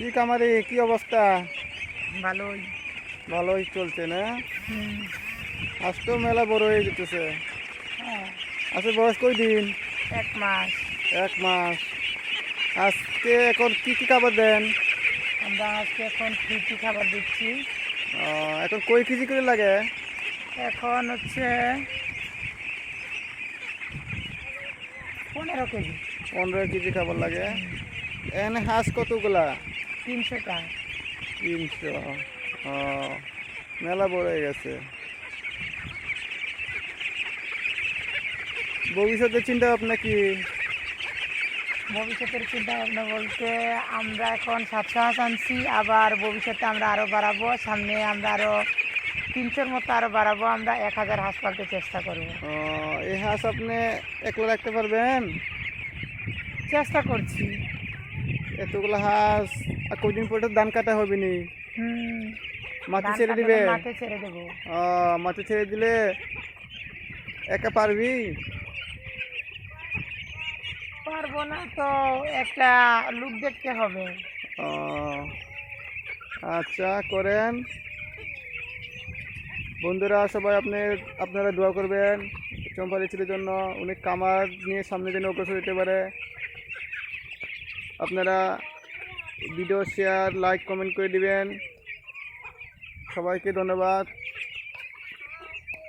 কি কামারে? কি অবস্থা? ভালোই। ভালোই চলছে না? আজ তো মেলা বড় হয়ে যেতেছে। হ্যাঁ, আচ্ছা বয়স কই দিন? এক মাস। এক মাস। আজকে এখন কি কি খাবার দেন? আমরা আজকে এখন ফ্রুটি খাবার দিচ্ছি? এখন কই কেজি করে লাগে? এখন হচ্ছে পনেরো কেজি। পনেরো কেজি খাবার লাগে। এখানে হাঁস কতগুলা? তিনশো টাকা। তিনশো ও মেলা বড় হয়ে গেছে। ভবিষ্যতের চিন্তা ভাবনা কি? ভবিষ্যতের চিন্তা ভাবনা বলতে আমরা এখন সাতশো হাঁস আনছি আবার ভবিষ্যতে আমরা আরও বাড়াবো সামনে আমরা আরও তিনশোর মতো আরও বাড়াবো আমরা এক হাজার হাঁস পালতে চেষ্টা করব। এই হাঁস আপনি একলা রাখতে পারবেন? চেষ্টা করছি। এতগুলো হাঁস আর কদিন পরে ধান কাটা হবে নি? হুম। মাটি ছেড়ে দিবে? মাঠে ছেড়ে দেবো। ও, মাটি ছেড়ে দিলে একা পারবি? পারব না তো একটা লুক দেখতে হবে। ও, আচ্ছা করেন। বন্ধুরা সবাই আপনি আপনারা দোয়া করবেন চম্পালি ছেলের জন্য। অনেক কামার নিয়ে সামনে যেন অগ্রসর হতে পারে। আপনারা ভিডিও শেয়ার লাইক কমেন্ট করে দিবেন সবাইকে ধন্যবাদ